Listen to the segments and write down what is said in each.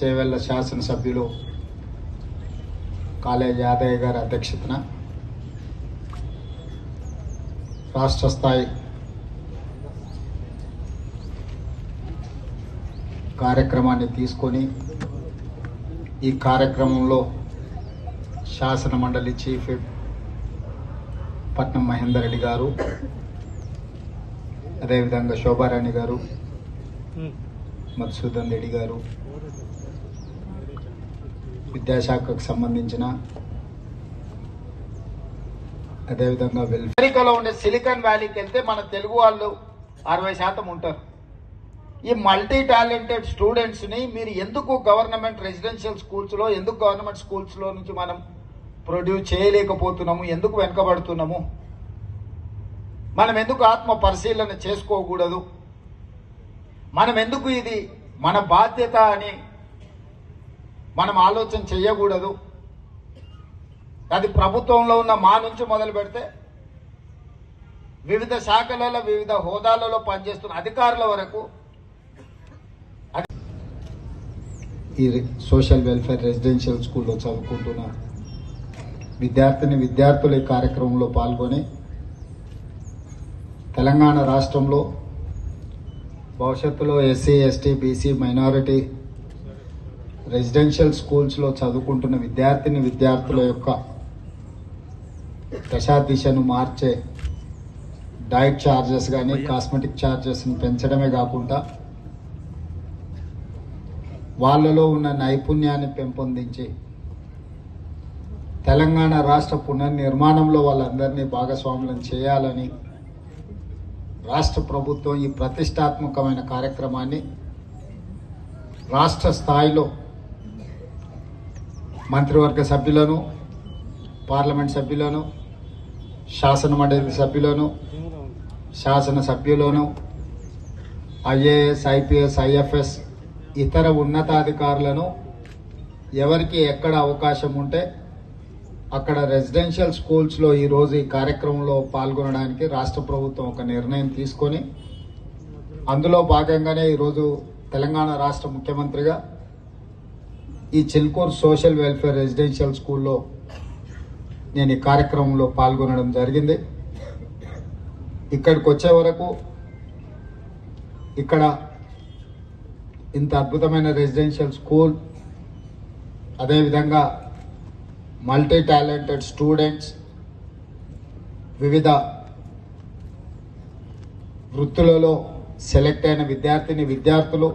చేవెళ్ళ శాసనసభ్యులు కాలేజ్ యాదయ్య గారి అధ్యక్షతన రాష్ట్ర స్థాయి కార్యక్రమాన్ని తీసుకొని ఈ కార్యక్రమంలో శాసన మండలి చీఫ్ పట్నం మహేందర్ రెడ్డి గారు అదేవిధంగా శోభారాణి గారు మధుసూదన్ రెడ్డి గారు విద్యాశాఖకు సంబంధించిన అదేవిధంగా వెల్ఫేర్ అమెరికాలో ఉండే సిలికాన్ వ్యాలీకి వెళ్తే మన తెలుగు వాళ్ళు అరవై శాతం ఉంటారు. ఈ మల్టీ టాలెంటెడ్ స్టూడెంట్స్ని మీరు ఎందుకు గవర్నమెంట్ రెసిడెన్షియల్ స్కూల్స్లో ఎందుకు గవర్నమెంట్ స్కూల్స్లో నుంచి మనం ప్రొడ్యూస్ చేయలేకపోతున్నాము ఎందుకు వెనుకబడుతున్నాము? మనం ఎందుకు ఆత్మ పరిశీలన చేసుకోకూడదు? మనం ఎందుకు ఇది మన బాధ్యత అని మనం ఆలోచన చేయకూడదు. అది ప్రభుత్వంలో ఉన్న మా నుంచి మొదలు పెడితే వివిధ శాఖలలో వివిధ హోదాలలో పనిచేస్తున్న అధికారుల వరకు ఈ సోషల్ వెల్ఫేర్ రెసిడెన్షియల్ స్కూల్లో చదువుకుంటున్న విద్యార్థిని విద్యార్థుల కార్యక్రమంలో పాల్గొని తెలంగాణ రాష్ట్రంలో భవిష్యత్తులో SC ST BC minority residential స్కూల్స్లో చదువుకుంటున్న విద్యార్థిని విద్యార్థుల యొక్క దశా దిశను మార్చే డైట్ ఛార్జెస్ కానీ కాస్మెటిక్ ఛార్జెస్ని పెంచడమే కాకుండా వాళ్ళలో ఉన్న నైపుణ్యాన్ని పెంపొందించి తెలంగాణ రాష్ట్ర పునర్నిర్మాణంలో వాళ్ళందరినీ భాగస్వాములను చేయాలని రాష్ట్ర ప్రభుత్వం ఈ ప్రతిష్టాత్మకమైన కార్యక్రమాన్ని రాష్ట్ర స్థాయిలో మంత్రివర్గ సభ్యులను పార్లమెంట్ సభ్యులను శాసన మండలి సభ్యులను శాసన సభ్యులను ఐఏఎస్ ఐపీఎస్ ఐఎఫ్ఎస్ ఇతర ఉన్నతాధికారులను ఎవరికి ఎక్కడ అవకాశం ఉంటే అక్కడ రెసిడెన్షియల్ స్కూల్స్లో ఈరోజు ఈ కార్యక్రమంలో పాల్గొనడానికి రాష్ట్ర ప్రభుత్వం ఒక నిర్ణయం తీసుకొని అందులో భాగంగానే ఈరోజు తెలంగాణ రాష్ట్ర ముఖ్యమంత్రిగా ఈ చిల్కూర్ సోషల్ వెల్ఫేర్ రెసిడెన్షియల్ స్కూల్లో నేను ఈ కార్యక్రమంలో పాల్గొనడం జరిగింది. ఇక్కడికి వచ్చే వరకు ఇక్కడ ఇంత అద్భుతమైన రెసిడెన్షియల్ స్కూల్ అదేవిధంగా మల్టీ టాలెంటెడ్ స్టూడెంట్స్ వివిధ వృత్తులలో సెలెక్ట్ అయిన విద్యార్థిని విద్యార్థులు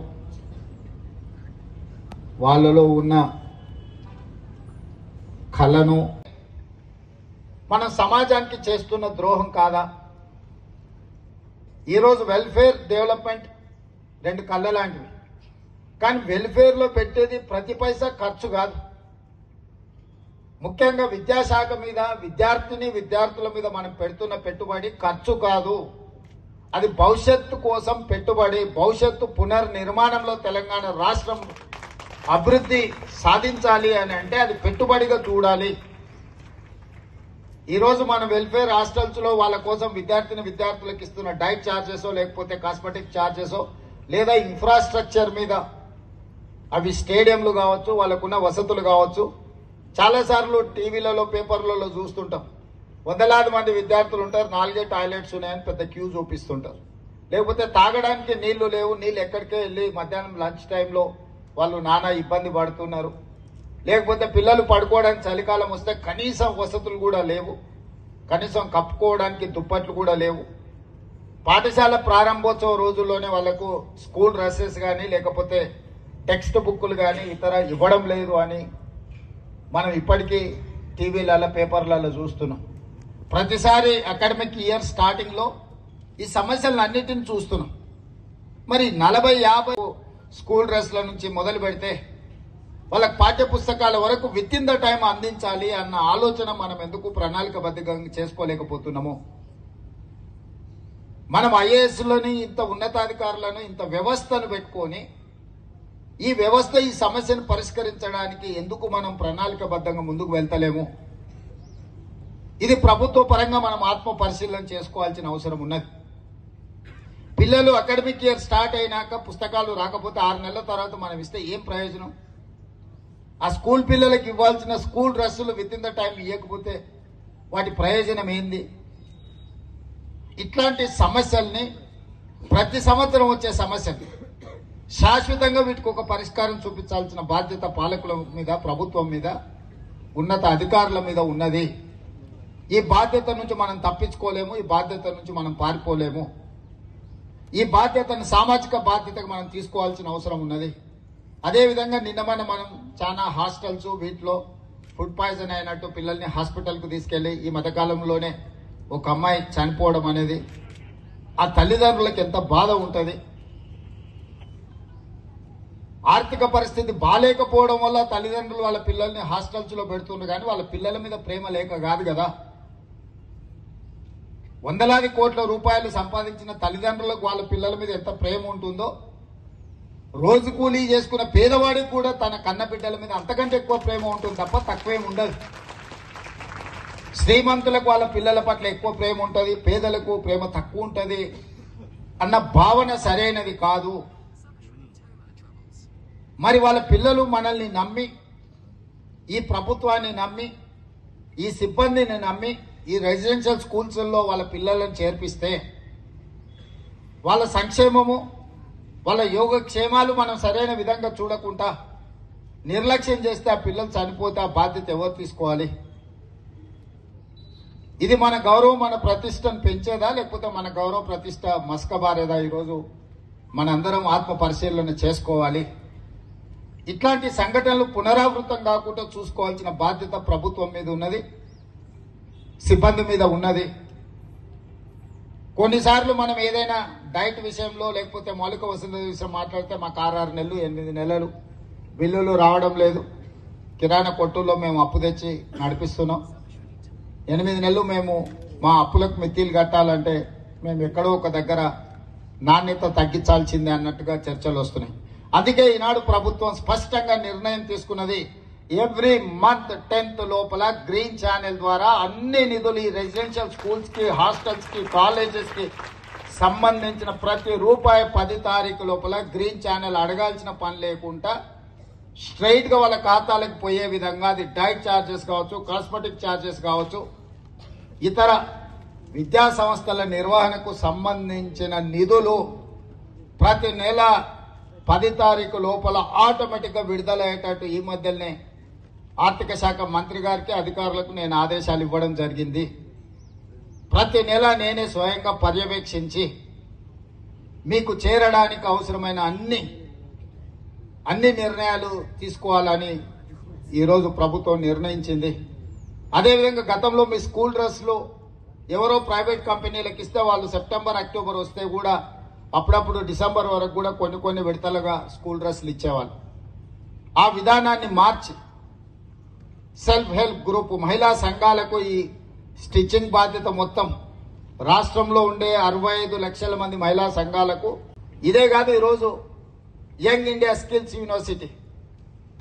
వాళ్ళలో ఉన్న కళను మనం సమాజానికి చేస్తున్న ద్రోహం కాదా? ఈరోజు వెల్ఫేర్ డెవలప్మెంట్ రెండు కళ్ళ లాంటివి. కానీ వెల్ఫేర్లో పెట్టేది ప్రతి పైసా ఖర్చు కాదు. ముఖ్యంగా విద్యాశాఖ మీద విద్యార్థిని విద్యార్థుల మీద మనం పెడుతున్న పెట్టుబడి ఖర్చు కాదు. అది భవిష్యత్తు కోసం పెట్టుబడి భవిష్యత్తు పునర్నిర్మాణంలో తెలంగాణ రాష్ట్రం అభివృద్ధి సాధించాలి అని అంటే అది పెట్టుబడిగా చూడాలి. ఈరోజు మన వెల్ఫేర్ హాస్టల్స్లో వాళ్ళ కోసం విద్యార్థిని విద్యార్థులకు ఇస్తున్న డైట్ ఛార్జెసో లేకపోతే కాస్మెటిక్ ఛార్జెసో లేదా ఇన్ఫ్రాస్ట్రక్చర్ మీద అవి స్టేడియంలు కావచ్చు వాళ్ళకున్న వసతులు కావచ్చు. చాలాసార్లు టీవీలలో పేపర్లలో చూస్తుంటాం. వందలాది మంది విద్యార్థులు ఉంటారు నాలుగే టాయిలెట్స్ ఉన్నాయని పెద్ద క్యూ చూపిస్తుంటారు. లేకపోతే తాగడానికి నీళ్ళు లేవు నీళ్ళు ఎక్కడికే వెళ్ళి మధ్యాహ్నం లంచ్ టైంలో వాళ్ళు నానా ఇబ్బంది పడుతున్నారు. లేకపోతే పిల్లలు పడుకోవడానికి చలికాలం వస్తే కనీసం వసతులు కూడా లేవు. కనీసం కప్పుకోవడానికి దుప్పట్లు కూడా లేవు. పాఠశాల ప్రారంభోత్సవ రోజుల్లోనే వాళ్ళకు స్కూల్ డ్రెస్సెస్ కానీ లేకపోతే టెక్స్ట్ బుక్కులు కానీ ఇతర ఇవ్వడం లేదు అని మనం ఇప్పటికీ టీవీలలో పేపర్లలో చూస్తున్నాం. ప్రతిసారి అకాడమిక్ ఇయర్ స్టార్టింగ్లో ఈ సమస్యలను అన్నిటిని చూస్తున్నాం. మరి నలభై యాభై స్కూల్ డ్రెస్ల నుంచి మొదలు పెడితే వాళ్ళకి పాఠ్య పుస్తకాల వరకు విత్ ఇన్ ద టైం అందించాలి అన్న ఆలోచన మనం ఎందుకు ప్రణాళికబద్ధంగా చేసుకోలేకపోతున్నాము? మనం ఐఏఎస్లని ఇంత ఉన్నతాధికారులను ఇంత వ్యవస్థను పెట్టుకొని ఈ వ్యవస్థ ఈ సమస్యను పరిష్కరించడానికి ఎందుకు మనం ప్రణాళికబద్ధంగా ముందుకు వెళ్తలేము? ఇది ప్రభుత్వ పరంగా మనం ఆత్మ పరిశీలన చేసుకోవాల్సిన అవసరం ఉన్నది. పిల్లలు అకాడమిక్ ఇయర్ స్టార్ట్ అయినాక పుస్తకాలు రాకపోతే ఆరు నెలల తర్వాత మనం ఇస్తే ఏం ప్రయోజనం? ఆ స్కూల్ పిల్లలకి ఇవ్వాల్సిన స్కూల్ డ్రెస్సులు విత్ ఇన్ ద టైం ఇవ్వకపోతే వాటి ప్రయోజనం ఏంది? ఇట్లాంటి సమస్యల్ని ప్రతి సంవత్సరం వచ్చే సమస్యలు. శాశ్వతంగా వీటికి ఒక పరిష్కారం చూపించాల్సిన బాధ్యత పాలకుల మీద ప్రభుత్వం మీద ఉన్నత అధికారుల మీద ఉన్నది. ఈ బాధ్యత నుంచి మనం తప్పించుకోలేము ఈ బాధ్యత నుంచి మనం పారిపోలేము. ఈ బాధ్యతను సామాజిక బాధ్యతగా మనం తీసుకోవాల్సిన అవసరం ఉన్నది. అదేవిధంగా నిన్న మన మనం చాలా హాస్టల్స్ వీటిలో ఫుడ్ పాయిజన్ అయినట్టు పిల్లల్ని హాస్పిటల్కు తీసుకెళ్ళి ఈ మధ్యకాలంలోనే ఒక అమ్మాయి చనిపోవడం అనేది ఆ తల్లిదండ్రులకు ఎంత బాధ ఉంటుంది. ఆర్థిక పరిస్థితి బాగాలేకపోవడం వల్ల తల్లిదండ్రులు వాళ్ళ పిల్లల్ని హాస్టల్స్లో పెడుతుండ్రు కానీ వాళ్ళ పిల్లల మీద ప్రేమ లేక కాదు కదా. వందలాది కోట్ల రూపాయలు సంపాదించిన తల్లిదండ్రులకు వాళ్ళ పిల్లల మీద ఎంత ప్రేమ ఉంటుందో రోజు కూలీ చేసుకున్న పేదవాడికి కూడా తన కన్న బిడ్డల మీద అంతకంటే ఎక్కువ ప్రేమ ఉంటుంది తప్ప తక్కువేం ఉండదు. శ్రీమంతులకు వాళ్ళ పిల్లల పట్ల ఎక్కువ ప్రేమ ఉంటుంది పేదలకు ప్రేమ తక్కువ ఉంటుంది అన్న భావన సరైనది కాదు. మరి వాళ్ళ పిల్లలు మనల్ని నమ్మి ఈ ప్రభుత్వాన్ని నమ్మి ఈ సిబ్బందిని నమ్మి ఈ రెసిడెన్షియల్ స్కూల్స్లో వాళ్ళ పిల్లలను చేర్పిస్తే వాళ్ళ సంక్షేమము వాళ్ళ యోగక్షేమాలు మనం సరైన విధంగా చూడకుండా నిర్లక్ష్యం చేస్తే ఆ పిల్లలు చనిపోతే ఆ బాధ్యత ఎవరు తీసుకోవాలి? ఇది మన గౌరవం మన ప్రతిష్టను పెంచేదా? లేకపోతే మన గౌరవ ప్రతిష్ట మస్కబారేదా ఈరోజు మనందరం ఆత్మ పరిశీలన చేసుకోవాలి? ఇట్లాంటి సంఘటనలు పునరావృతం కాకుండా చూసుకోవాల్సిన బాధ్యత ప్రభుత్వం మీద ఉన్నది. సిబ్బంది మీద ఉన్నది. కొన్నిసార్లు మనం ఏదైనా డైట్ విషయంలో లేకపోతే మౌలిక వసతుల విషయం మాట్లాడితే మాకు ఆరు నెలలు ఎనిమిది నెలలు బిల్లులు రావడం లేదు. కిరాణా కొట్టుల్లో మేము అప్పు తెచ్చి నడిపిస్తున్నాం. ఎనిమిది నెలలు మేము మా అప్పులకు మిత్తిలు కట్టాలంటే మేము ఎక్కడో ఒక దగ్గర నాణ్యత తగ్గించాల్సిందే అన్నట్టుగా చర్చలు వస్తున్నాయి. అందుకే ఈనాడు ప్రభుత్వం స్పష్టంగా నిర్ణయం తీసుకున్నది ఎవ్రీ మంత్ టెన్త్ లోపల గ్రీన్ ఛానల్ ద్వారా అన్ని నిధులు ఈ రెసిడెన్షియల్ స్కూల్స్కి హాస్టల్స్కి కాలేజెస్కి సంబంధించిన ప్రతి రూపాయి పది తారీఖు లోపల గ్రీన్ ఛానల్ అడగాల్సిన పని లేకుండా స్ట్రైట్గా వాళ్ళ ఖాతాలకు పోయే విధంగా అది డైట్ ఛార్జెస్ కావచ్చు కాస్మెటిక్ ఛార్జెస్ కావచ్చు ఇతర విద్యా సంస్థల నిర్వహణకు సంబంధించిన నిధులు ప్రతి నెల పది తారీఖు లోపల ఆటోమేటిక్గా విడుదలయ్యేటట్టు ఈ మధ్యనే ఆర్థిక శాఖ మంత్రి గారికి అధికారులకు నేను ఆదేశాలు ఇవ్వడం జరిగింది. ప్రతి నెల నేనే స్వయంగా పర్యవేక్షించి మీకు చేరడానికి అవసరమైన అన్ని అన్ని నిర్ణయాలు తీసుకోవాలని ఈరోజు ప్రభుత్వం నిర్ణయించింది. అదేవిధంగా గతంలో మీ స్కూల్ డ్రెస్లు ఎవరో ప్రైవేట్ కంపెనీలకు ఇస్తే వాళ్ళు సెప్టెంబర్ అక్టోబర్ వస్తే కూడా అప్పుడప్పుడు డిసెంబర్ వరకు కూడా కొన్ని కొన్ని విడతలుగా స్కూల్ డ్రెస్సులు ఇచ్చేవాళ్ళు. ఆ విధానాన్ని మార్చి సెల్ఫ్ హెల్ప్ గ్రూప్ మహిళా సంఘాలకు ఈ స్టిచ్చింగ్ బాధ్యత మొత్తం రాష్ట్రంలో ఉండే అరవై ఐదు లక్షల మంది మహిళా సంఘాలకు. ఇదే కాదు ఈరోజు యంగ్ ఇండియా స్కిల్స్ యూనివర్సిటీ.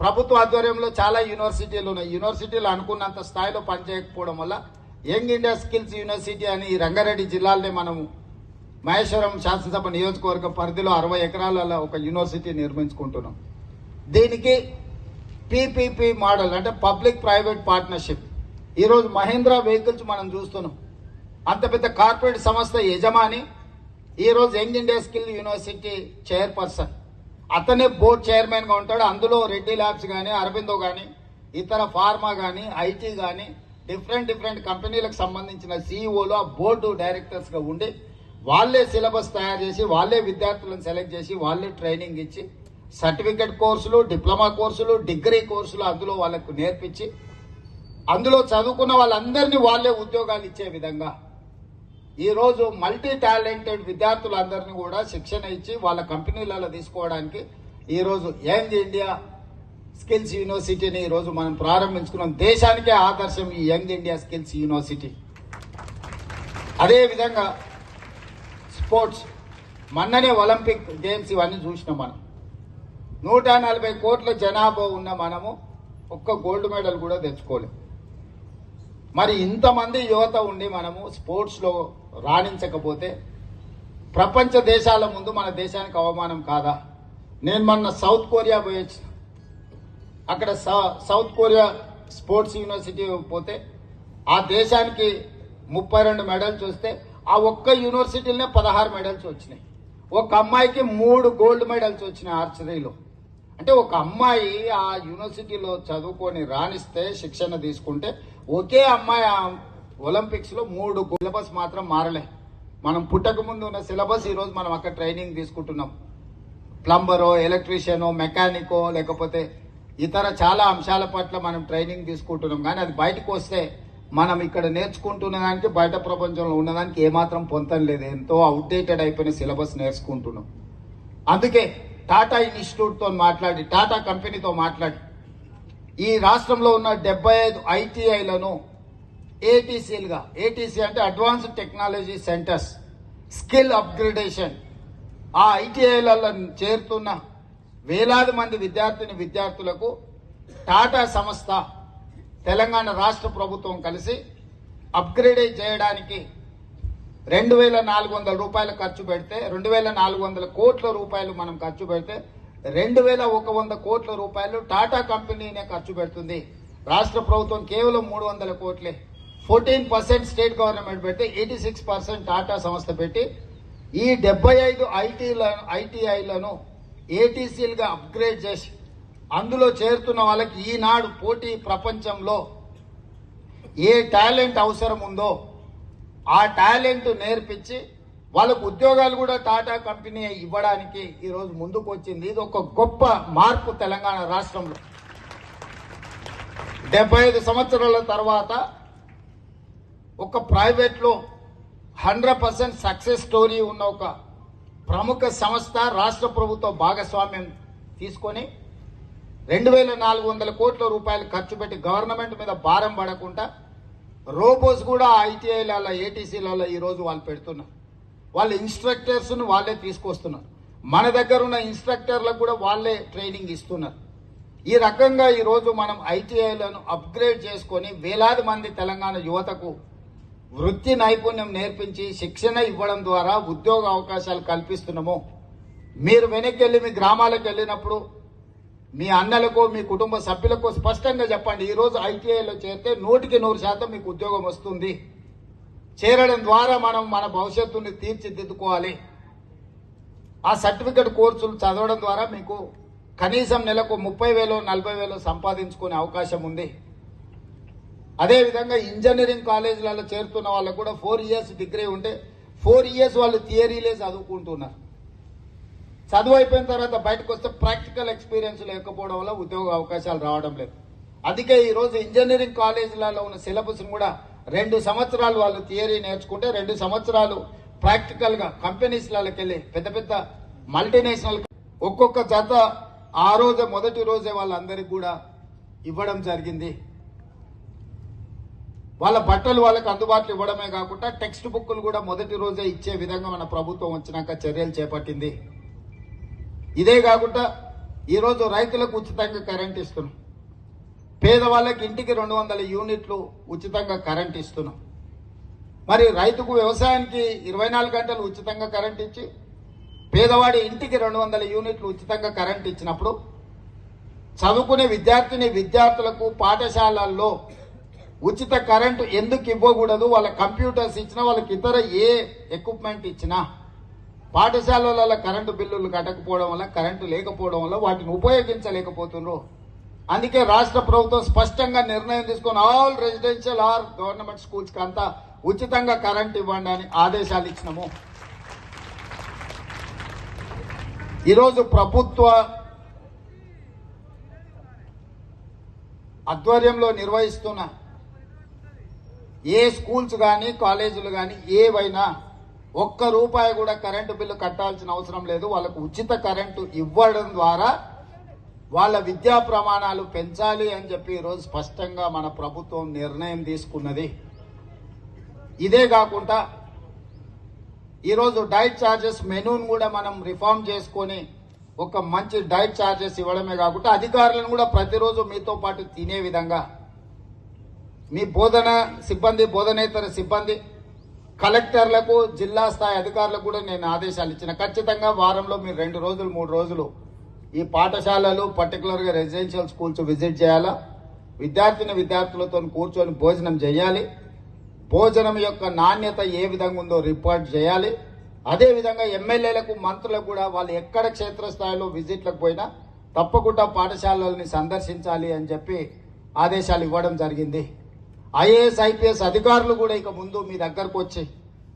ప్రభుత్వ ఆధ్వర్యంలో చాలా యూనివర్సిటీలు ఉన్నాయి. యూనివర్సిటీలు అనుకున్నంత స్థాయిలో పనిచేయకపోవడం వల్ల యంగ్ ఇండియా స్కిల్స్ యూనివర్సిటీ అని రంగారెడ్డి జిల్లాలోనే మనము మహేశ్వరం శాసనసభ నియోజకవర్గ పరిధిలో అరవై ఎకరాలలో ఒక యూనివర్సిటీ నిర్మించుకుంటున్నాం. దీనికి పీపీపీ మోడల్ అంటే పబ్లిక్ ప్రైవేట్ పార్ట్నర్షిప్. ఈరోజు మహేంద్ర వెహికల్స్ మనం చూస్తున్నాం. అంత పెద్ద కార్పొరేట్ సంస్థ యజమాని ఈరోజు young India skill university chairperson. అతనే బోర్డ్ చైర్మన్గా ఉంటాడు. అందులో రెడ్డి ల్యాబ్స్ కానీ అరబిందో కానీ ఇతర ఫార్మా కానీ ఐటీ కానీ డిఫరెంట్ డిఫరెంట్ కంపెనీలకు సంబంధించిన సీఈఓలు ఆ బోర్డు డైరెక్టర్స్గా ఉండి వాళ్ళే సిలబస్ తయారు చేసి వాళ్ళే విద్యార్థులను సెలెక్ట్ చేసి వాళ్ళే ట్రైనింగ్ ఇచ్చి సర్టిఫికెట్ కోర్సులు డిప్లొమా కోర్సులు డిగ్రీ కోర్సులు అందులో వాళ్ళకు నేర్పించి అందులో చదువుకున్న వాళ్ళందరినీ వాళ్ళే ఉద్యోగాలు ఇచ్చే విధంగా ఈరోజు మల్టీ టాలెంటెడ్ విద్యార్థులందరినీ కూడా శిక్షణ ఇచ్చి వాళ్ళ కంపెనీలలో తీసుకోవడానికి ఈరోజు యంగ్ ఇండియా స్కిల్స్ యూనివర్సిటీని ఈరోజు మనం ప్రారంభించుకున్నాం. దేశానికే ఆదర్శం ఈ యంగ్ ఇండియా స్కిల్స్ యూనివర్సిటీ. అదేవిధంగా స్పోర్ట్స్ మొన్ననే ఒలింపిక్ గేమ్స్ ఇవన్నీ చూసినాం మనం. నూట నలభై కోట్ల జనాభా ఉన్న మనము ఒక్క గోల్డ్ మెడల్ కూడా తెచ్చుకోలేము మరి ఇంతమంది యువత ఉండి మనము స్పోర్ట్స్లో రాణించకపోతే ప్రపంచ దేశాల ముందు మన దేశానికి అవమానం కాదా? నేను మొన్న సౌత్ కొరియా పోయొచ్చు అక్కడ సౌ- సౌత్ కొరియా స్పోర్ట్స్ యూనివర్సిటీ పోతే ఆ దేశానికి ముప్పై రెండు మెడల్స్ వస్తే ఆ ఒక్క యూనివర్సిటీలోనే పదహారు మెడల్స్ వచ్చినాయి. ఒక అమ్మాయికి మూడు గోల్డ్ మెడల్స్ వచ్చినాయి ఆర్చరీలో. అంటే ఒక అమ్మాయి ఆ యూనివర్సిటీలో చదువుకొని రాణిస్తే శిక్షణ తీసుకుంటే ఒకే అమ్మాయి ఆ ఒలింపిక్స్లో మూడు సిలబస్ మాత్రం మారలే. మనం పుట్టక ముందు ఉన్న సిలబస్ ఈరోజు మనం అక్కడ ట్రైనింగ్ తీసుకుంటున్నాం. ప్లంబరో ఎలక్ట్రీషియనో మెకానికో లేకపోతే ఇతర చాలా అంశాల పట్ల మనం ట్రైనింగ్ తీసుకుంటున్నాం. కానీ అది బయటకు వస్తే మనం ఇక్కడ నేర్చుకుంటున్న దానికి బయట ప్రపంచంలో ఉన్నదానికి ఏమాత్రం పొందం లేదు. ఎంతో అవుట్డేటెడ్ అయిపోయిన సిలబస్ నేర్చుకుంటున్నాం. అందుకే టాటా ఇన్స్టిట్యూట్తో మాట్లాడి టాటా కంపెనీతో మాట్లాడి. ఈ రాష్ట్రంలో ఉన్న డెబ్బై ఐదు ఐటీఐలను ఏటీసీలుగా ఏటీసీ అంటే advanced technology centres skill upgradation ఆ ఐటీఐలలో చేరుతున్న వేలాది మంది విద్యార్థిని విద్యార్థులకు టాటా సంస్థ తెలంగాణ రాష్ట్ర ప్రభుత్వం కలిసి అప్గ్రేడ్ చేయడానికి రెండు వేల నాలుగు వందల రూపాయలు ఖర్చు పెడితే రెండు వేల నాలుగు వందల కోట్ల రూపాయలు మనం ఖర్చు పెడితే రెండు వేల ఒక వంద కోట్ల రూపాయలు టాటా కంపెనీనే ఖర్చు పెడుతుంది. రాష్ట్ర ప్రభుత్వం కేవలం మూడు వందల కోట్లే. ఫోర్టీన్ పర్సెంట్ స్టేట్ గవర్నమెంట్ పెడితే ఎయిటీ సిక్స్ పర్సెంట్ టాటా సంస్థ పెట్టి ఈ డెబ్బై ఐదు ఐటీల ఐటీఐలను ఏటీసీలుగా అప్గ్రేడ్ చేసి అందులో చేరుతున్న వాళ్ళకి ఈనాడు పోటీ ప్రపంచంలో ఏ టాలెంట్ అవసరం ఉందో ఆ టాలెంట్ నేర్పించి వాళ్ళకు ఉద్యోగాలు కూడా టాటా కంపెనీ ఇవ్వడానికి ఈరోజు ముందుకు వచ్చింది. ఇది ఒక గొప్ప మార్పు తెలంగాణ రాష్ట్రంలో. డెబ్బై ఐదు సంవత్సరాల తర్వాత ఒక ప్రైవేట్లో హండ్రెడ్ పర్సెంట్ సక్సెస్ స్టోరీ ఉన్న ఒక ప్రముఖ సంస్థ రాష్ట్ర ప్రభుత్వ భాగస్వామ్యం తీసుకొని రెండు వేల నాలుగు వందల కోట్ల రూపాయలు ఖర్చు పెట్టి గవర్నమెంట్ మీద భారం పడకుండా రోబోస్ కూడా ఐటీఐలలో ఏటీసీలలో ఈరోజు వాళ్ళు పెడుతున్నారు. వాళ్ళ ఇన్స్ట్రక్టర్స్ను వాళ్ళే తీసుకొస్తున్నారు. మన దగ్గర ఉన్న ఇన్స్ట్రక్టర్లకు కూడా వాళ్ళే ట్రైనింగ్ ఇస్తున్నారు. ఈ రకంగా ఈరోజు మనం ఐటీఐలను అప్గ్రేడ్ చేసుకొని వేలాది మంది తెలంగాణ యువతకు వృత్తి నైపుణ్యం నేర్పించి శిక్షణ ఇవ్వడం ద్వారా ఉద్యోగ అవకాశాలు కల్పిస్తున్నాము. మీరు వెనక్కి వెళ్ళి మీ గ్రామాలకు వెళ్ళినప్పుడు మీ అన్నలకు మీ కుటుంబ సభ్యులకు స్పష్టంగా చెప్పండి. ఈరోజు ఐటీఐలో చేరితే నూటికి నూరు శాతం మీకు ఉద్యోగం వస్తుంది. చేరడం ద్వారా మనం మన భవిష్యత్తుని తీర్చిదిద్దుకోవాలి. ఆ సర్టిఫికెట్ కోర్సులు చదవడం ద్వారా మీకు కనీసం నెలకు ముప్పై వేలు నలభై వేలు సంపాదించుకునే అవకాశం ఉంది. అదేవిధంగా ఇంజనీరింగ్ కాలేజీలలో చేరుతున్న వాళ్ళకు కూడా ఫోర్ ఇయర్స్ డిగ్రీ ఉంటే ఫోర్ ఇయర్స్ వాళ్ళు థియరీలే చదువుకుంటున్నారు. చదువు అయిపోయిన తర్వాత బయటకు వస్తే ప్రాక్టికల్ ఎక్స్పీరియన్స్ లేకపోవడం వల్ల ఉద్యోగ అవకాశాలు రావడం లేదు. అందుకే ఈ రోజు ఇంజనీరింగ్ కాలేజీలలో ఉన్న సిలబస్ను కూడా రెండు సంవత్సరాలు వాళ్ళు థియరీ నేర్చుకుంటే రెండు సంవత్సరాలు ప్రాక్టికల్గా కంపెనీస్లకి వెళ్ళి పెద్ద పెద్ద మల్టీనేషనల్ ఒక్కొక్క జత ఆ రోజే మొదటి రోజే వాళ్ళందరికీ కూడా ఇవ్వడం జరిగింది. వాళ్ళ బట్టలు వాళ్ళకి అందుబాటులో ఇవ్వడమే కాకుండా టెక్స్ట్ బుక్లు కూడా మొదటి రోజే ఇచ్చే విధంగా మన ప్రభుత్వం వచ్చినాక చర్యలు చేపట్టింది. ఇదే కాకుండా ఈరోజు రైతులకు ఉచితంగా కరెంట్ ఇస్తున్నాం. పేదవాళ్ళకి ఇంటికి రెండు వందల యూనిట్లు ఉచితంగా కరెంట్ ఇస్తున్నాం. మరి రైతుకు వ్యవసాయానికి ఇరవై నాలుగు గంటలు ఉచితంగా కరెంట్ ఇచ్చి పేదవాడి ఇంటికి రెండు వందల యూనిట్లు ఉచితంగా కరెంట్ ఇచ్చినప్పుడు చదువుకునే విద్యార్థిని విద్యార్థులకు పాఠశాలల్లో ఉచిత కరెంటు ఎందుకు ఇవ్వకూడదు? వాళ్ళ కంప్యూటర్స్ ఇచ్చినా వాళ్ళకి ఇతర ఏ ఎక్విప్మెంట్ ఇచ్చినా పాఠశాలలలో కరెంటు బిల్లులు కట్టకపోవడం వల్ల కరెంటు లేకపోవడం వల్ల వాటిని ఉపయోగించలేకపోతున్నారు. అందుకే రాష్ట్ర ప్రభుత్వం స్పష్టంగా నిర్ణయం తీసుకొని ఆల్ రెసిడెన్షియల్ ఆర్ గవర్నమెంట్ స్కూల్స్కి అంతా ఉచితంగా కరెంట్ ఇవ్వండి అని ఆదేశాలు ఇచ్చినాము. ఈరోజు ప్రభుత్వ ఆధ్వర్యంలో నిర్వహిస్తున్న ఏ స్కూల్స్ కానీ కాలేజీలు కానీ ఏవైనా ఒక్క రూపాయి కూడా కరెంటు బిల్లు కట్టాల్సిన అవసరం లేదు. వాళ్ళకు ఉచిత కరెంటు ఇవ్వడం ద్వారా వాళ్ళ విద్యా ప్రమాణాలు పెంచాలి అని చెప్పి ఈరోజు స్పష్టంగా మన ప్రభుత్వం నిర్ణయం తీసుకున్నది. ఇదే కాకుండా ఈరోజు డైట్ ఛార్జెస్ మెనూను కూడా మనం రిఫార్మ్ చేసుకొని ఒక మంచి డైట్ ఛార్జెస్ ఇవ్వడమే కాకుండా అధికారులను కూడా ప్రతిరోజు మీతో పాటు తినే విధంగా. మీ బోధన సిబ్బంది బోధనేతర సిబ్బంది కలెక్టర్లకు జిల్లా స్థాయి అధికారులకు కూడా నేను ఆదేశాలు ఇచ్చిన. ఖచ్చితంగా వారంలో మీరు రెండు రోజులు మూడు రోజులు ఈ పాఠశాలలు పర్టికులర్గా రెసిడెన్షియల్ స్కూల్స్ విజిట్ చేయాలా? విద్యార్థిని విద్యార్థులతో కూర్చొని భోజనం చేయాలి. భోజనం యొక్క నాణ్యత ఏ విధంగా ఉందో రిపోర్ట్ చేయాలి. అదేవిధంగా ఎమ్మెల్యేలకు మంత్రులకు కూడా వాళ్ళు ఎక్కడ క్షేత్రస్థాయిలో విజిట్లకు పోయినా తప్పకుండా పాఠశాలల్ని సందర్శించాలి అని చెప్పి ఆదేశాలు ఇవ్వడం జరిగింది. ఐఏఎస్ ఐపీఎస్ అధికారులు కూడా ఇక ముందు మీ దగ్గరకు వచ్చి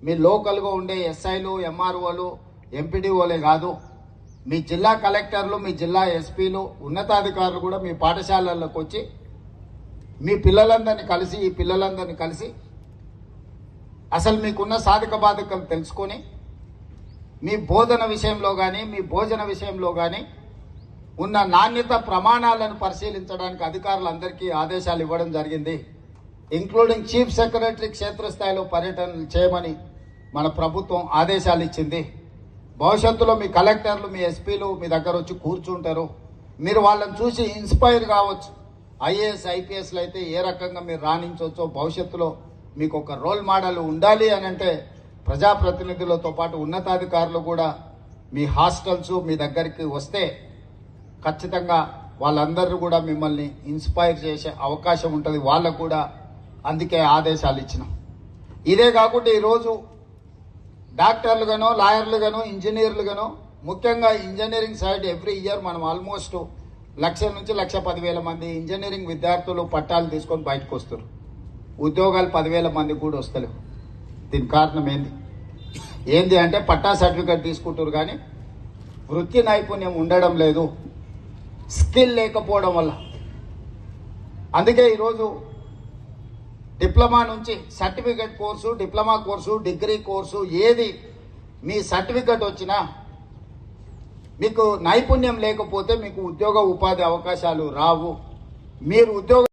మీ లోకల్గా ఉండే ఎస్ఐలు ఎంఆర్ఓలు ఎంపీడీఓలే కాదు మీ జిల్లా కలెక్టర్లు మీ జిల్లా ఎస్పీలు ఉన్నతాధికారులు కూడా మీ పాఠశాలల్లోకి వచ్చి మీ పిల్లలందరినీ కలిసి ఈ పిల్లలందరినీ కలిసి అసలు మీకున్న సాధక బాధకలు తెలుసుకొని మీ బోధన విషయంలో కానీ మీ భోజన విషయంలో కానీ ఉన్న నాణ్యత ప్రమాణాలను పరిశీలించడానికి అధికారులందరికీ ఆదేశాలు ఇవ్వడం జరిగింది. ఇంక్లూడింగ్ చీఫ్ సెక్రటరీ క్షేత్రస్థాయిలో పర్యటనలు చేయమని మన ప్రభుత్వం ఆదేశాలు ఇచ్చింది. భవిష్యత్తులో మీ కలెక్టర్లు మీ ఎస్పీలు మీ దగ్గర వచ్చి కూర్చుంటారు. మీరు వాళ్ళని చూసి ఇన్స్పైర్ కావచ్చు. ఐఏఎస్ ఐపీఎస్లు అయితే ఏ రకంగా మీరు రాణించవచ్చో భవిష్యత్తులో మీకు ఒక రోల్ మోడల్ ఉండాలి అని అంటే ప్రజాప్రతినిధులతో పాటు ఉన్నతాధికారులు కూడా మీ హాస్టల్స్ మీ దగ్గరికి వస్తే ఖచ్చితంగా వాళ్ళందరూ కూడా మిమ్మల్ని ఇన్స్పైర్ చేసే అవకాశం ఉంటుంది. వాళ్ళకు కూడా అందుకే ఆదేశాలు ఇచ్చినాం. ఇదే కాకుండా ఈరోజు డాక్టర్లుగానో లాయర్లుగానో ఇంజనీర్లుగానో ముఖ్యంగా ఇంజనీరింగ్ సైడ్ ఎవ్రీ ఇయర్ మనం ఆల్మోస్ట్ లక్ష నుంచి లక్ష పదివేల మంది ఇంజనీరింగ్ విద్యార్థులు పట్టాలు తీసుకొని బయటకు వస్తారు. ఉద్యోగాలు పదివేల మంది కూడా వస్తలేవు. దీని కారణం ఏంది? ఏంది అంటే పట్టా సర్టిఫికేట్ తీసుకుంటారు కానీ వృత్తి నైపుణ్యం ఉండడం లేదు. స్కిల్ లేకపోవడం వల్ల. అందుకే ఈరోజు డిప్లొమా నుంచి certificate course diploma course degree course ఏది మీ సర్టిఫికేట్ వచ్చినా మీకు నైపుణ్యం లేకపోతే మీకు ఉద్యోగ ఉపాధి అవకాశాలు రావు. మీరు ఉద్యోగ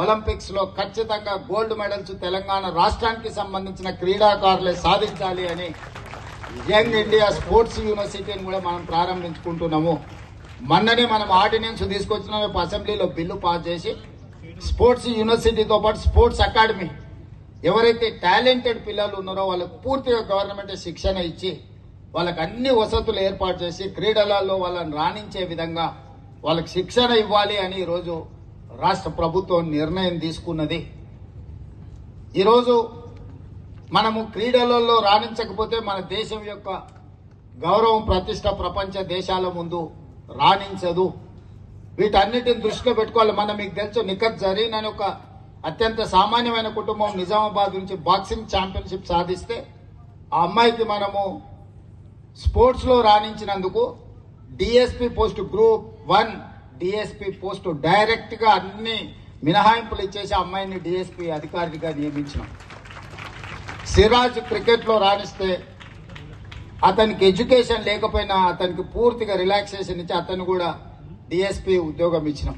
ఒలింపిక్స్లో ఖచ్చితంగా గోల్డ్ మెడల్స్ తెలంగాణ రాష్ట్రానికి సంబంధించిన క్రీడాకారులే సాధించాలి అని యంగ్ ఇండియా స్పోర్ట్స్ యూనివర్సిటీని కూడా మనం ప్రారంభించుకుంటున్నాము. మొన్ననే మనం ఆర్డినెన్స్ తీసుకొచ్చిన అసెంబ్లీలో బిల్లు పాస్ చేసి స్పోర్ట్స్ యూనివర్సిటీతో పాటు స్పోర్ట్స్ అకాడమీ. ఎవరైతే టాలెంటెడ్ పిల్లలు ఉన్నారో వాళ్ళకు పూర్తిగా గవర్నమెంట్ శిక్షణ ఇచ్చి వాళ్ళకి అన్ని వసతులు ఏర్పాటు చేసి క్రీడలలో వాళ్ళని రాణించే విధంగా వాళ్ళకి శిక్షణ ఇవ్వాలి అని ఈరోజు రాష్ట్ర ప్రభుత్వం నిర్ణయం తీసుకున్నది. ఈరోజు మనము క్రీడలలో రాణించకపోతే మన దేశం యొక్క గౌరవం ప్రతిష్ట ప్రపంచ దేశాల ముందు రాణించదు. వీటన్నిటిని దృష్టిలో పెట్టుకోవాలి. మనం మీకు తెలుసు నిఖత్ జరీన్ అని ఒక అత్యంత సామాన్యమైన కుటుంబం నిజామాబాద్ నుంచి బాక్సింగ్ ఛాంపియన్షిప్ సాధిస్తే ఆ అమ్మాయికి మనము స్పోర్ట్స్లో రాణించినందుకు DSP post group one DSP post డైరెక్ట్గా అన్ని మినహాయింపులు ఇచ్చేసి అమ్మాయిని డిఎస్పి అధికారిగా నియమించినాం. సిరాజ్ క్రికెట్లో రాణిస్తే అతనికి ఎడ్యుకేషన్ లేకపోయినా అతనికి పూర్తిగా రిలాక్సేషన్ ఇచ్చి అతను కూడా డిఎస్పి ఉద్యోగం ఇచ్చినాం.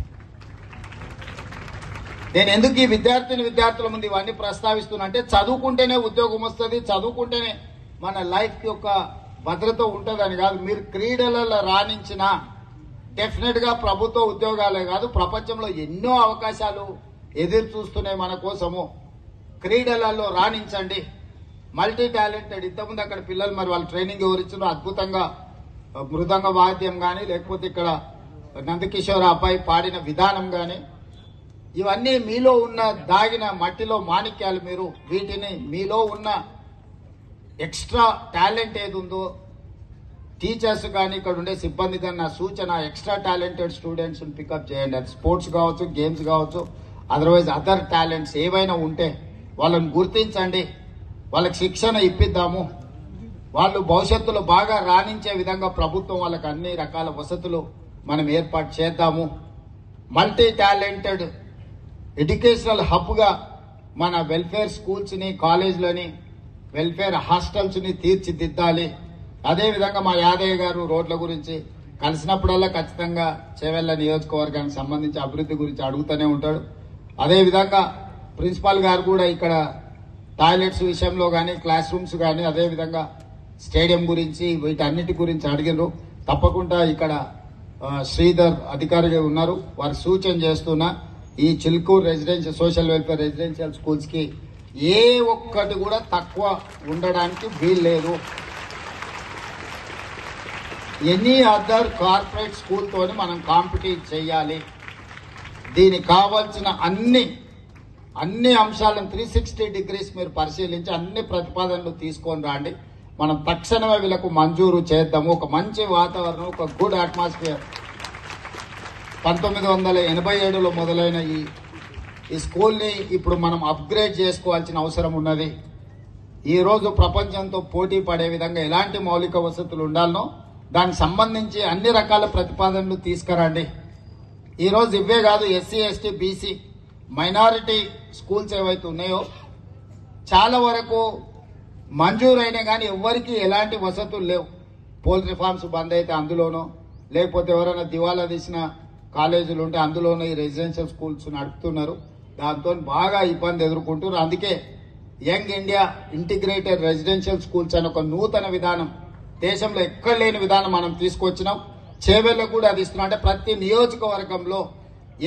నేను ఎందుకు ఈ విద్యార్థిని విద్యార్థుల ముందు ఇవన్నీ ప్రస్తావిస్తున్నా అంటే చదువుకుంటేనే ఉద్యోగం వస్తుంది చదువుకుంటేనే మన లైఫ్ యొక్క భద్రత ఉంటుందని కాదు. మీరు క్రీడలలో రాణించిన డెఫినెట్గా ప్రభుత్వ ఉద్యోగాలే కాదు ప్రపంచంలో ఎన్నో అవకాశాలు ఎదురు చూస్తున్నాయి మన కోసము. క్రీడలలో రాణించండి. మల్టీ టాలెంటెడ్ ఇంతకుముందు అక్కడ పిల్లలు మరి వాళ్ళు ట్రైనింగ్ ఎవరిచ్చారో అద్భుతంగా మృదంగ వాద్యం కానీ లేకపోతే ఇక్కడ నందకిషోర్ అబ్బాయి పాడిన విధానం కానీ ఇవన్నీ మీలో ఉన్న దాగిన మట్టిలో మాణిక్యాలు మీరు వీటిని మీలో ఉన్న ఎక్స్ట్రా టాలెంట్ ఏది ఉందో టీచర్స్ కానీ ఇక్కడ ఉండే సిబ్బంది కానీ నా సూచన ఎక్స్ట్రా టాలెంటెడ్ స్టూడెంట్స్ని పికప్ చేయండి. అది స్పోర్ట్స్ కావచ్చు గేమ్స్ కావచ్చు అదర్వైజ్ అదర్ టాలెంట్స్ ఏవైనా ఉంటే వాళ్ళని గుర్తించండి. వాళ్ళకి శిక్షణ ఇప్పిద్దాము. వాళ్ళు భవిష్యత్తులో బాగా రాణించే విధంగా ప్రభుత్వం వాళ్ళకి అన్ని రకాల వసతులు మనం ఏర్పాటు చేద్దాము. మల్టీ టాలెంటెడ్ ఎడ్యుకేషనల్ హబ్గా మన వెల్ఫేర్ స్కూల్స్ని కాలేజ్లని వెల్ఫేర్ హాస్టల్స్ని తీర్చిదిద్దాలి. అదేవిధంగా మా యాదయ్య గారు రోడ్ల గురించి కలిసినప్పుడల్లా ఖచ్చితంగా చేవెళ్ళ నియోజకవర్గానికి సంబంధించి అభివృద్ధి గురించి అడుగుతూనే ఉంటాడు. అదేవిధంగా ప్రిన్సిపాల్ గారు కూడా ఇక్కడ టాయిలెట్స్ విషయంలో కానీ క్లాస్ రూమ్స్ కానీ అదేవిధంగా స్టేడియం గురించి వీటన్నిటి గురించి అడిగినారు తప్పకుండా ఇక్కడ శ్రీధర్ అధికారిగా ఉన్నారు. వారు సూచన చేస్తున్నా ఈ Chilkur residential social welfare residential స్కూల్స్కి ఏ ఒక్కటి కూడా తక్కువ ఉండడానికి వీల్లేదు ఎనీ అదర్ కార్పొరేట్ స్కూల్తో మనం కాంపిటీట్ చేయాలి. దీనికి కావాల్సిన అన్ని అన్ని అంశాలను త్రీ సిక్స్టీ డిగ్రీస్ మీరు పరిశీలించి అన్ని ప్రతిపాదనలు తీసుకొని రండి. మనం తక్షణమే వీళ్ళకు మంజూరు చేద్దాము. ఒక మంచి వాతావరణం ఒక గుడ్ అట్మాస్ఫియర్ పంతొమ్మిది వందల ఎనభై ఏడులో మొదలైన ఈ ఈ స్కూల్ని ఇప్పుడు మనం అప్గ్రేడ్ చేసుకోవాల్సిన అవసరం ఉన్నది. ఈరోజు ప్రపంచంతో పోటీ పడే విధంగా ఎలాంటి మౌలిక వసతులు ఉండాలనో దానికి సంబంధించి అన్ని రకాల ప్రతిపాదనలు తీసుకురండి. ఈరోజు ఇవే కాదు SC ST BC minority schools ఏవైతే ఉన్నాయో చాలా వరకు మంజూరైనా కానీ ఎవ్వరికి ఎలాంటి వసతులు లేవు. పోల్ట్రీ ఫార్మ్స్ బంద్ అయితే అందులోనో లేకపోతే ఎవరైనా దివాలా తీసిన కాలేజీలు ఉంటే అందులోనే ఈ రెసిడెన్షియల్ స్కూల్స్ నడుపుతున్నారు. దాంతో బాగా ఇబ్బంది ఎదుర్కొంటున్నారు. అందుకే young India integrated residential schools అనే ఒక నూతన విధానం దేశంలో ఎక్కడ లేని విధానం మనం తీసుకొచ్చినాం. చేవెళ్ళకు కూడా అది ఇస్తున్నాం. అంటే ప్రతి నియోజకవర్గంలో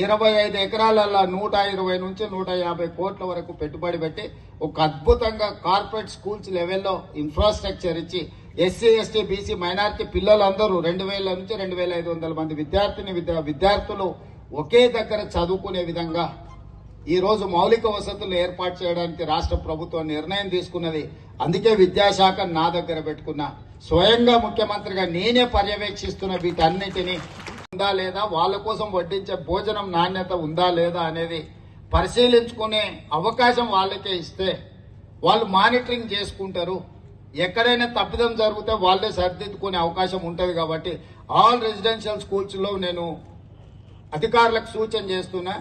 ఇరవై ఐదు ఎకరాలలో నూట ఇరవై నుంచి నూట యాభై కోట్ల వరకు పెట్టుబడి పెట్టి ఒక అద్భుతంగా కార్పొరేట్ స్కూల్స్ లెవెల్లో ఇన్ఫ్రాస్ట్రక్చర్ ఇచ్చి ఎస్సీ ఎస్టీ బీసీ మైనారిటీ పిల్లలందరూ రెండు వేల నుంచి రెండు వేల ఐదు వందల మంది విద్యార్థిని విద్యార్థులు ఒకే దగ్గర చదువుకునే విధంగా ఈరోజు మౌలిక వసతులు ఏర్పాటు చేయడానికి రాష్ట్ర ప్రభుత్వం నిర్ణయం తీసుకున్నది. అందుకే విద్యాశాఖ నా దగ్గర పెట్టుకున్నా. స్వయంగా ముఖ్యమంత్రిగా నేనే పర్యవేక్షిస్తున్న వీటన్నిటిని ఉందా లేదా? వాళ్ళ కోసం వడ్డించే భోజనం నాణ్యత ఉందా లేదా అనేది పరిశీలించుకునే అవకాశం వాళ్ళకే ఇస్తే వాళ్ళు మానిటరింగ్ చేసుకుంటారు. ఎక్కడైనా తప్పిదం జరిగితే వాళ్ళే సరిదిద్దుకునే అవకాశం ఉంటుంది కాబట్టి ఆల్ రెసిడెన్షియల్ స్కూల్స్లో నేను అధికారులకు సూచన చేస్తున్నా.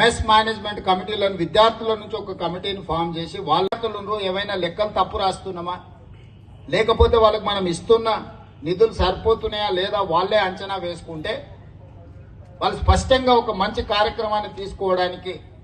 మెస్ మేనేజ్మెంట్ కమిటీలను విద్యార్థుల నుంచి ఒక కమిటీని ఫామ్ చేసి వాళ్ళతో ఏమైనా లెక్కలు తప్పు రాస్తున్నామా? లేకపోతే వాళ్ళకి మనం ఇస్తున్న? నిధులు సరిపోతున్నాయా లేదా వాళ్ళే అంచనా వేసుకుంటే వాళ్ళు స్పష్టంగా ఒక మంచి కార్యక్రమాన్ని తీసుకోవడానికి